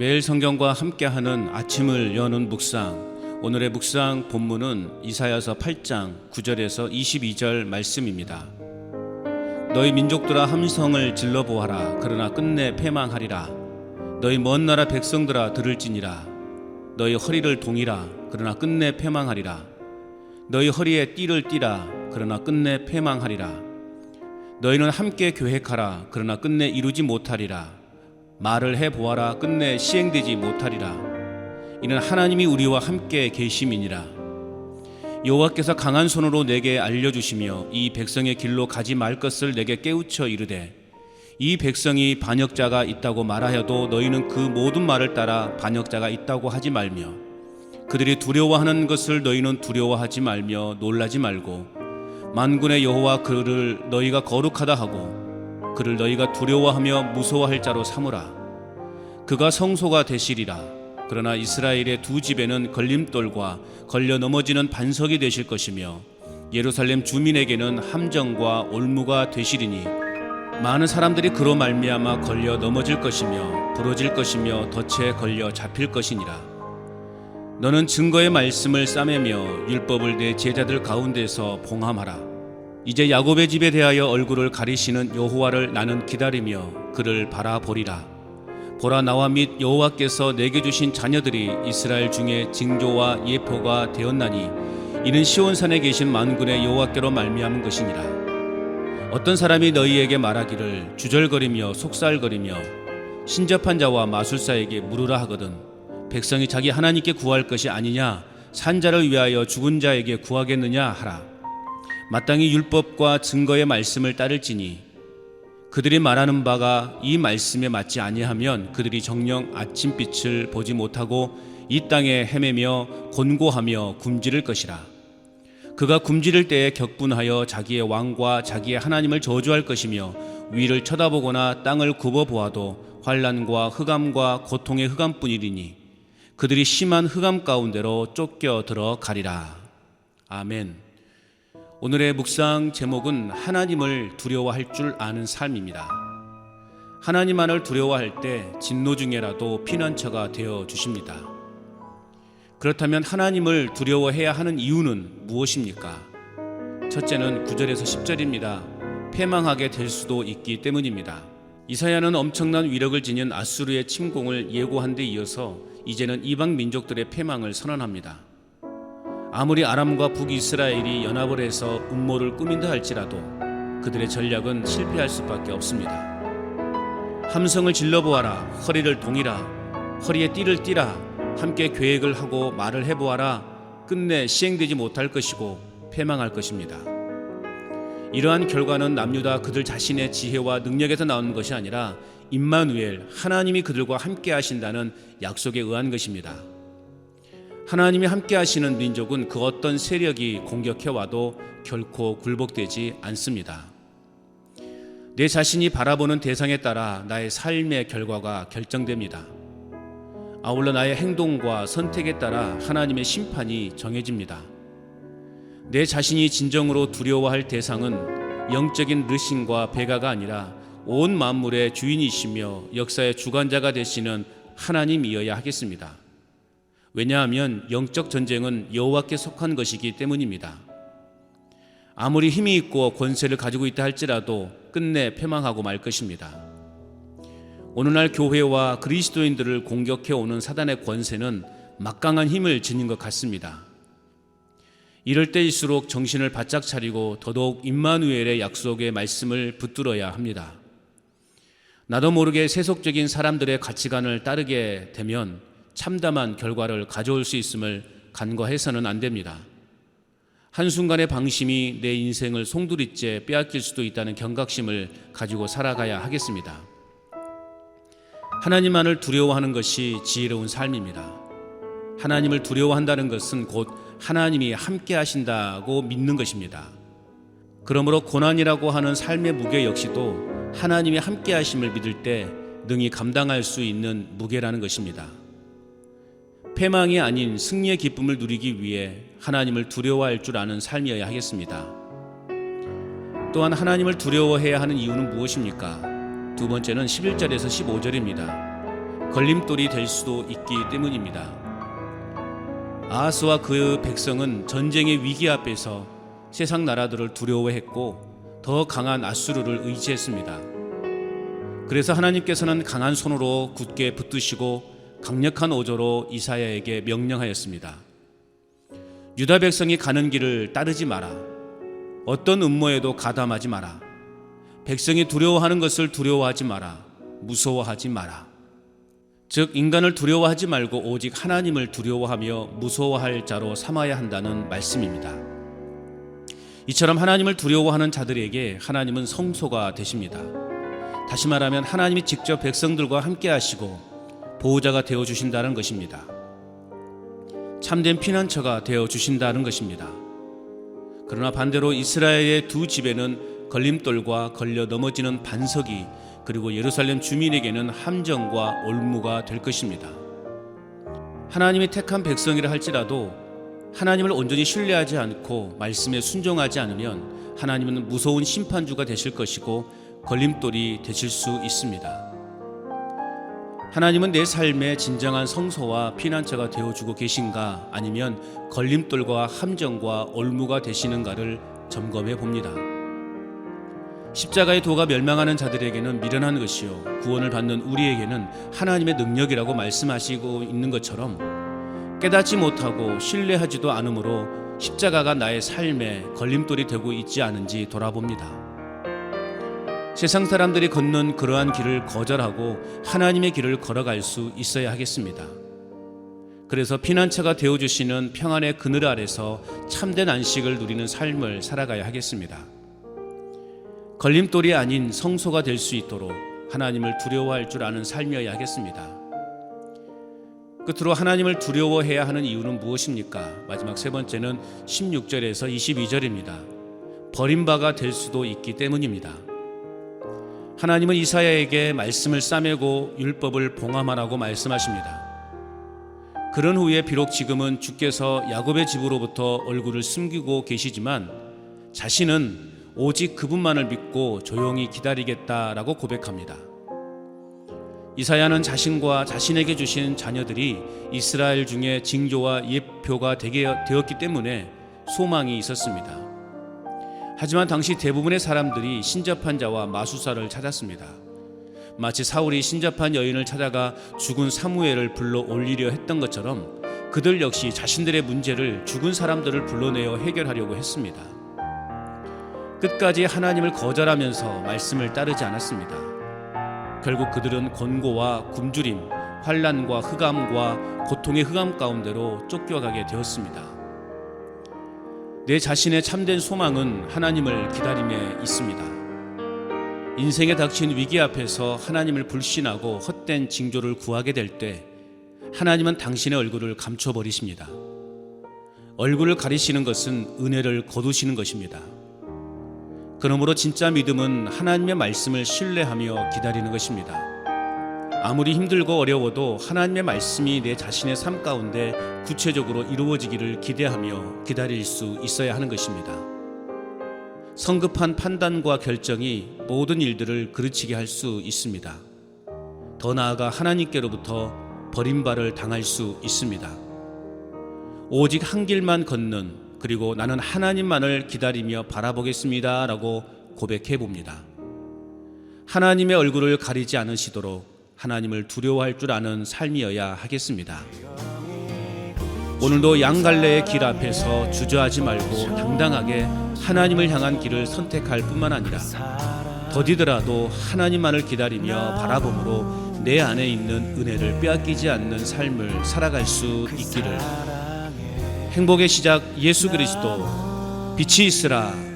매일 성경과 함께하는 아침을 여는 묵상. 오늘의 묵상 본문은 이사야서 8장 9절에서 22절 말씀입니다. 너희 민족들아 함성을 질러 보아라. 그러나 끝내 패망하리라. 너희 먼 나라 백성들아 들을지니라. 너희 허리를 동이라. 그러나 끝내 패망하리라. 너희 허리에 띠를 띠라. 그러나 끝내 패망하리라. 너희는 함께 계획하라. 그러나 끝내 이루지 못하리라. 말을 해 보아라. 끝내 시행되지 못하리라. 이는 하나님이 우리와 함께 계심이니라. 여호와께서 강한 손으로 내게 알려 주시며 이 백성의 길로 가지 말 것을 내게 깨우쳐 이르되 이 백성이 반역자가 있다고 말하여도 너희는 그 모든 말을 따라 반역자가 있다고 하지 말며 그들이 두려워하는 것을 너희는 두려워하지 말며 놀라지 말고 만군의 여호와 그를 너희가 거룩하다 하고 그를 너희가 두려워하며 무서워할 자로 삼으라. 그가 성소가 되시리라. 그러나 이스라엘의 두 집에는 걸림돌과 걸려 넘어지는 반석이 되실 것이며 예루살렘 주민에게는 함정과 올무가 되시리니 많은 사람들이 그로 말미암아 걸려 넘어질 것이며 부러질 것이며 덫에 걸려 잡힐 것이니라. 너는 증거의 말씀을 싸매며 율법을 내 제자들 가운데서 봉함하라 이제 야곱의 집에 대하여 얼굴을 가리시는 여호와를 나는 기다리며 그를 바라보리라. 보라 나와 및 여호와께서 내게 주신 자녀들이 이스라엘 중에 징조와 예표가 되었나니 이는 시온산에 계신 만군의 여호와께로 말미암은 것이니라. 어떤 사람이 너희에게 말하기를 주절거리며 속살거리며 신접한 자와 마술사에게 물으라 하거든 백성이 자기 하나님께 구할 것이 아니냐 산자를 위하여 죽은 자에게 구하겠느냐 하라 마땅히 율법과 증거의 말씀을 따를지니 그들이 말하는 바가 이 말씀에 맞지 아니하면 그들이 정령 아침빛을 보지 못하고 이 땅에 헤매며 곤고하며 굶주릴 것이라. 그가 굶주릴 때에 격분하여 자기의 왕과 자기의 하나님을 저주할 것이며 위를 쳐다보거나 땅을 굽어 보아도 환란과 흑암과 고통의 흑암뿐이리니 그들이 심한 흑암 가운데로 쫓겨 들어가리라. 아멘. 오늘의 묵상 제목은 하나님을 두려워할 줄 아는 삶입니다. 하나님만을 두려워할 때 진노 중에라도 피난처가 되어 주십니다. 그렇다면 하나님을 두려워해야 하는 이유는 무엇입니까? 첫째는 9절에서 10절입니다. 패망하게 될 수도 있기 때문입니다. 이사야는 엄청난 위력을 지닌 아수르의 침공을 예고한 데 이어서 이제는 이방 민족들의 패망을 선언합니다. 아무리 아람과 북이스라엘이 연합을 해서 음모를 꾸민다 할지라도 그들의 전략은 실패할 수밖에 없습니다. 함성을 질러보아라 허리를 동이라 허리에 띠를 띠라 함께 계획을 하고 말을 해보아라 끝내 시행되지 못할 것이고 패망할 것입니다. 이러한 결과는 남유다 그들 자신의 지혜와 능력에서 나오는 것이 아니라 임마누엘 하나님이 그들과 함께 하신다는 약속에 의한 것입니다. 하나님이 함께 하시는 민족은 그 어떤 세력이 공격해 와도 결코 굴복되지 않습니다. 내 자신이 바라보는 대상에 따라 나의 삶의 결과가 결정됩니다. 아울러 나의 행동과 선택에 따라 하나님의 심판이 정해집니다. 내 자신이 진정으로 두려워할 대상은 영적인 르신과 배가가 아니라 온 만물의 주인이시며 역사의 주관자가 되시는 하나님이어야 하겠습니다. 왜냐하면 영적 전쟁은 여호와께 속한 것이기 때문입니다. 아무리 힘이 있고 권세를 가지고 있다 할지라도 끝내 패망하고 말 것입니다. 오늘날 교회와 그리스도인들을 공격해 오는 사단의 권세는 막강한 힘을 지닌 것 같습니다. 이럴 때일수록 정신을 바짝 차리고 더더욱 임마누엘의 약속의 말씀을 붙들어야 합니다. 나도 모르게 세속적인 사람들의 가치관을 따르게 되면 참담한 결과를 가져올 수 있음을 간과해서는 안 됩니다. 한순간의 방심이 내 인생을 송두리째 빼앗길 수도 있다는 경각심을 가지고 살아가야 하겠습니다. 하나님만을 두려워하는 것이 지혜로운 삶입니다. 하나님을 두려워한다는 것은 곧 하나님이 함께 하신다고 믿는 것입니다. 그러므로 고난이라고 하는 삶의 무게 역시도 하나님이 함께 하심을 믿을 때 능히 감당할 수 있는 무게라는 것입니다. 패망이 아닌 승리의 기쁨을 누리기 위해 하나님을 두려워할 줄 아는 삶이어야 하겠습니다. 또한 하나님을 두려워해야 하는 이유는 무엇입니까? 두 번째는 11절에서 15절입니다. 걸림돌이 될 수도 있기 때문입니다. 아하스와 그 백성은 전쟁의 위기 앞에서 세상 나라들을 두려워했고 더 강한 아수르를 의지했습니다. 그래서 하나님께서는 강한 손으로 굳게 붙드시고 강력한 오조로 이사야에게 명령하였습니다. 유다 백성이 가는 길을 따르지 마라. 어떤 음모에도 가담하지 마라. 백성이 두려워하는 것을 두려워하지 마라. 무서워하지 마라. 즉 인간을 두려워하지 말고 오직 하나님을 두려워하며 무서워할 자로 삼아야 한다는 말씀입니다. 이처럼 하나님을 두려워하는 자들에게 하나님은 성소가 되십니다. 다시 말하면 하나님이 직접 백성들과 함께 하시고 보호자가 되어 주신다는 것입니다. 참된 피난처가 되어 주신다는 것입니다. 그러나 반대로 이스라엘의 두 집에는 걸림돌과 걸려 넘어지는 반석이 그리고 예루살렘 주민에게는 함정과 올무가 될 것입니다. 하나님이 택한 백성이라 할지라도 하나님을 온전히 신뢰하지 않고 말씀에 순종하지 않으면 하나님은 무서운 심판주가 되실 것이고 걸림돌이 되실 수 있습니다. 하나님은 내 삶의 진정한 성소와 피난처가 되어주고 계신가 아니면 걸림돌과 함정과 올무가 되시는가를 점검해 봅니다. 십자가의 도가 멸망하는 자들에게는 미련한 것이요 구원을 받는 우리에게는 하나님의 능력이라고 말씀하시고 있는 것처럼 깨닫지 못하고 신뢰하지도 않으므로 십자가가 나의 삶에 걸림돌이 되고 있지 않은지 돌아봅니다. 세상 사람들이 걷는 그러한 길을 거절하고 하나님의 길을 걸어갈 수 있어야 하겠습니다. 그래서 피난처가 되어 주시는 평안의 그늘 아래서 참된 안식을 누리는 삶을 살아가야 하겠습니다. 걸림돌이 아닌 성소가 될 수 있도록 하나님을 두려워할 줄 아는 삶이어야 하겠습니다. 끝으로 하나님을 두려워해야 하는 이유는 무엇입니까? 마지막 세 번째는 16절에서 22절입니다. 버림바가 될 수도 있기 때문입니다. 하나님은 이사야에게 말씀을 싸매고 율법을 봉함하라고 말씀하십니다. 그런 후에 비록 지금은 주께서 야곱의 집으로부터 얼굴을 숨기고 계시지만 자신은 오직 그분만을 믿고 조용히 기다리겠다라고 고백합니다. 이사야는 자신과 자신에게 주신 자녀들이 이스라엘 중에 징조와 예표가 되었기 때문에 소망이 있었습니다. 하지만 당시 대부분의 사람들이 신접한 자와 마수사를 찾았습니다. 마치 사울이 신접한 여인을 찾아가 죽은 사무엘을 불러 올리려 했던 것처럼 그들 역시 자신들의 문제를 죽은 사람들을 불러내어 해결하려고 했습니다. 끝까지 하나님을 거절하면서 말씀을 따르지 않았습니다. 결국 그들은 권고와 굶주림, 환란과 흑암과 고통의 흑암 가운데로 쫓겨가게 되었습니다. 내 자신의 참된 소망은 하나님을 기다림에 있습니다. 인생에 닥친 위기 앞에서 하나님을 불신하고 헛된 징조를 구하게 될 때 하나님은 당신의 얼굴을 감춰 버리십니다. 얼굴을 가리시는 것은 은혜를 거두시는 것입니다. 그러므로 진짜 믿음은 하나님의 말씀을 신뢰하며 기다리는 것입니다. 아무리 힘들고 어려워도 하나님의 말씀이 내 자신의 삶 가운데 구체적으로 이루어지기를 기대하며 기다릴 수 있어야 하는 것입니다. 성급한 판단과 결정이 모든 일들을 그르치게 할 수 있습니다. 더 나아가 하나님께로부터 버림발을 당할 수 있습니다. 오직 한 길만 걷는 그리고 나는 하나님만을 기다리며 바라보겠습니다. 라고 고백해 봅니다. 하나님의 얼굴을 가리지 않으시도록 하나님을 두려워할 줄 아는 삶이어야 하겠습니다. 오늘도 양갈래의 길 앞에서 주저하지 말고 당당하게 하나님을 향한 길을 선택할 뿐만 아니라 더디더라도 하나님만을 기다리며 바라봄으로 내 안에 있는 은혜를 빼앗기지 않는 삶을 살아갈 수 있기를. 행복의 시작 예수 그리스도. 빛이 있으라